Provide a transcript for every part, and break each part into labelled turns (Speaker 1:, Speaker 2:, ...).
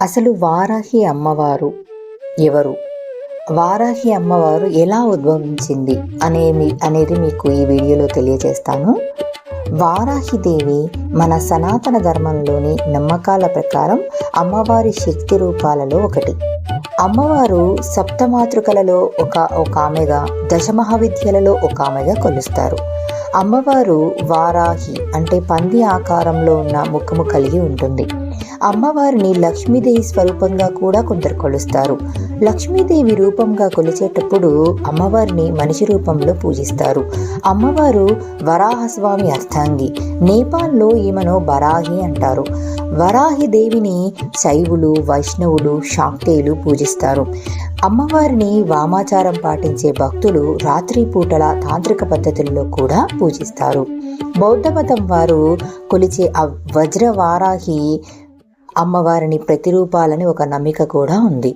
Speaker 1: అసలు వారాహి అమ్మవారు ఎవరు? వారాహి అమ్మవారు ఎలా ఉద్భవించింది అనేమి అనేది మీకు ఈ వీడియోలో తెలియజేస్తాను. వారాహి దేవి మన సనాతన ధర్మంలోని నమ్మకాల ప్రకారం అమ్మవారి శక్తి రూపాలలో ఒకటి. అమ్మవారు సప్తమాతృకలలో ఒక ఒక ఆమెగా దశమహావిద్యలలో ఒక ఆమెగా కొలుస్తారు. అమ్మవారు వారాహి అంటే పంది ఆకారంలో ఉన్న ముఖము కలిగి ఉంటుంది. అమ్మవారిని లక్ష్మీదేవి స్వరూపంగా కూడా కొందరు కొలుస్తారు. లక్ష్మీదేవి రూపంగా కొలిచేటప్పుడు అమ్మవారిని మనిషి రూపంలో పూజిస్తారు. అమ్మవారు వరాహస్వామి అర్థాంగి. నేపాల్లో ఈమెను బరాహి అంటారు. వరాహి దేవిని శైవులు వైష్ణవులు శాక్తేయులు పూజిస్తారు. అమ్మవారిని వామాచారం పాటించే భక్తులు రాత్రి పూటల తాంత్రిక పద్ధతుల్లో కూడా పూజిస్తారు. బౌద్ధ మతం వారు కొలిచే వజ్రవారాహి అమ్మవారిని ప్రతిరూపాలని ఒక నమ్మిక కూడా ఉంది.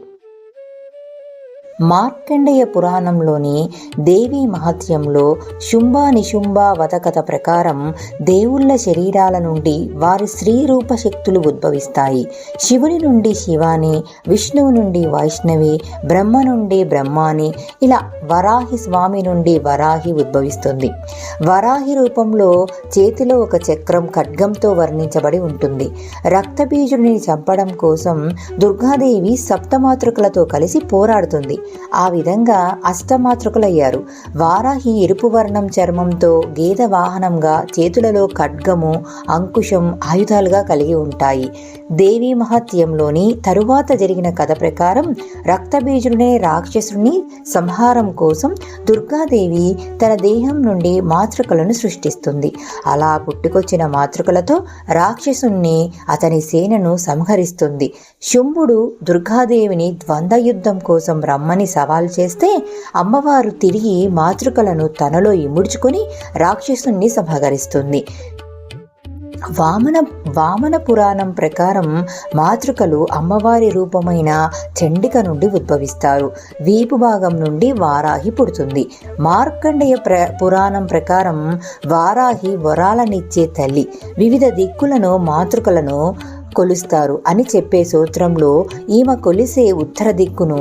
Speaker 1: మార్కండేయ పురాణంలోని దేవీ మహత్యంలో శుంభ నిశుంభ వధకథ ప్రకారం దేవుళ్ళ శరీరాల నుండి వారి స్త్రీ రూప శక్తులు ఉద్భవిస్తాయి. శివుని నుండి శివాని విష్ణువు నుండి వైష్ణవి బ్రహ్మ నుండి బ్రహ్మాని ఇలా వరాహి స్వామి నుండి వరాహి ఉద్భవిస్తుంది. వరాహి రూపంలో చేతిలో ఒక చక్రం ఖడ్గంతో వర్ణించబడి ఉంటుంది. రక్తబీజుడిని చంపడం కోసం దుర్గాదేవి సప్తమాతృకలతో కలిసి పోరాడుతుంది. ఆ విధంగా అష్టమాతృకులయ్యారు. వారాహి ఎరుపు వర్ణం చర్మంతో గేద వాహనంగా చేతులలో ఖడ్గము అంకుశం ఆయుధాలుగా కలిగి ఉంటాయి. దేవి మహత్యంలోని తరువాత జరిగిన కథ ప్రకారం రక్తబీజుడినే రాక్షసుని సంహారం కోసం దుర్గాదేవి తన దేహం నుండి మాతృకలను సృష్టిస్తుంది. అలా పుట్టుకొచ్చిన మాతృకలతో రాక్షసుణ్ణి అతని సేనను సంహరిస్తుంది. శుంభుడు దుర్గాదేవిని ద్వంద్వ యుద్ధం కోసం రమ్మని సవాల్ చేస్తే అమ్మవారు తిరిగి మాతృకలను తనలో ఇముడ్చుకొని రాక్షసుణ్ణి సంహరిస్తుంది వామన వామన పురాణం ప్రకారం మాతృకలు అమ్మవారి రూపమైన చండిక నుండి ఉద్భవిస్తారు. వీపు భాగం నుండి వారాహి పుడుతుంది. మార్కండేయ ప్ర పురాణం ప్రకారం వారాహి వరాలనిచ్చే తల్లి వివిధ దిక్కులను మాతృకలను కొలుస్తారు అని చెప్పే సూత్రంలో ఈమె కొలిసే ఉత్తర దిక్కును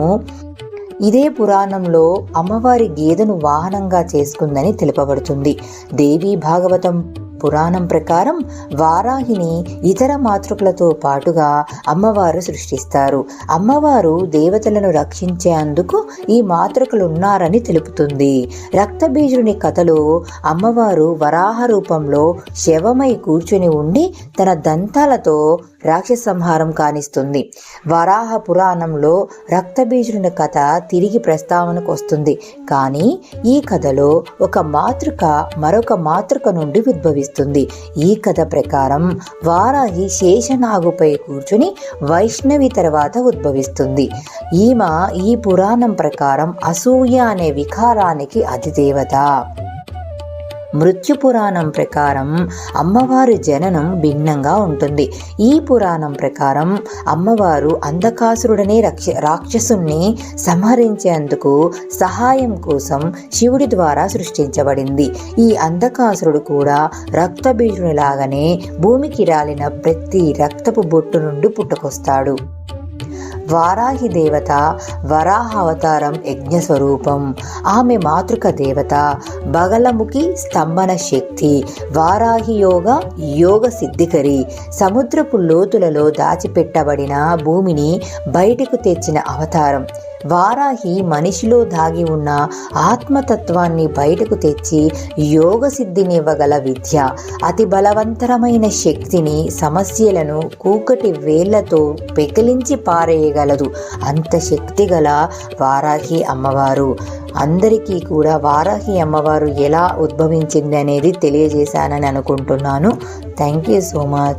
Speaker 1: ఇదే పురాణంలో అమ్మవారి గేదెను వాహనంగా చేసుకుందని తెలుపబడుతుంది. దేవీ భాగవతం పురాణం ప్రకారం వారాహిని ఇతర మాతృకులతో పాటుగా అమ్మవారు సృష్టిస్తారు. అమ్మవారు దేవతలను రక్షించేందుకు ఈ మాతృకలు ఉన్నారని తెలుపుతుంది. రక్తబీజుని కథలో అమ్మవారు వరాహ రూపంలో శవమై కూర్చుని ఉండి తన దంతాలతో రాక్షస సంహారం కానిస్తుంది. వరాహ పురాణంలో రక్తబీజుని కథ తిరిగి ప్రస్తావనకు వస్తుంది. కానీ ఈ కథలో ఒక మాతృక మరొక మాతృక నుండి ఉద్భవిస్తుంది. ఈ కథ ప్రకారం వారాహి శేషనాగుపై కూర్చుని వైష్ణవి తర్వాత ఉద్భవిస్తుంది. ఈమె ఈ పురాణం ప్రకారం అసూయ అనే వికారానికి అధిదేవత మృత్యు పురాణం ప్రకారం అమ్మవారి జననం భిన్నంగా ఉంటుంది. ఈ పురాణం ప్రకారం అమ్మవారు అంధకాసురుడనే రక్ష రాక్షసుణ్ణి సంహరించేందుకు సహాయం కోసం శివుడి ద్వారా సృష్టించబడింది. ఈ అంధకాసురుడు కూడా రక్తబీజునిలాగానే భూమికి రాలిన ప్రతి రక్తపు బొట్టు నుండి పుట్టుకొస్తాడు. వారాహి దేవత వరాహ అవతారం యజ్ఞ స్వరూపం. ఆమె మాతృక దేవత బగలముఖి స్తంభన శక్తి వారాహి యోగ యోగ సిద్ధికరి. సముద్రపు లోతులలో దాచిపెట్టబడిన భూమిని బయటకు తెచ్చిన అవతారం. వారాహి మనిషిలో దాగి ఉన్న ఆత్మతత్వాన్ని బయటకు తెచ్చి యోగ సిద్ధినివ్వగల విద్య. అతి బలవంతరమైన శక్తిని సమస్యలను కూకటి వేళ్ళతో పెకిలించి పారేయగలదు. అంత శక్తి గల వారాహి అమ్మవారు. అందరికీ కూడా వారాహి అమ్మవారు ఎలా ఉద్భవించింది అనేది తెలియజేశానని అనుకుంటున్నాను. Thank you so much.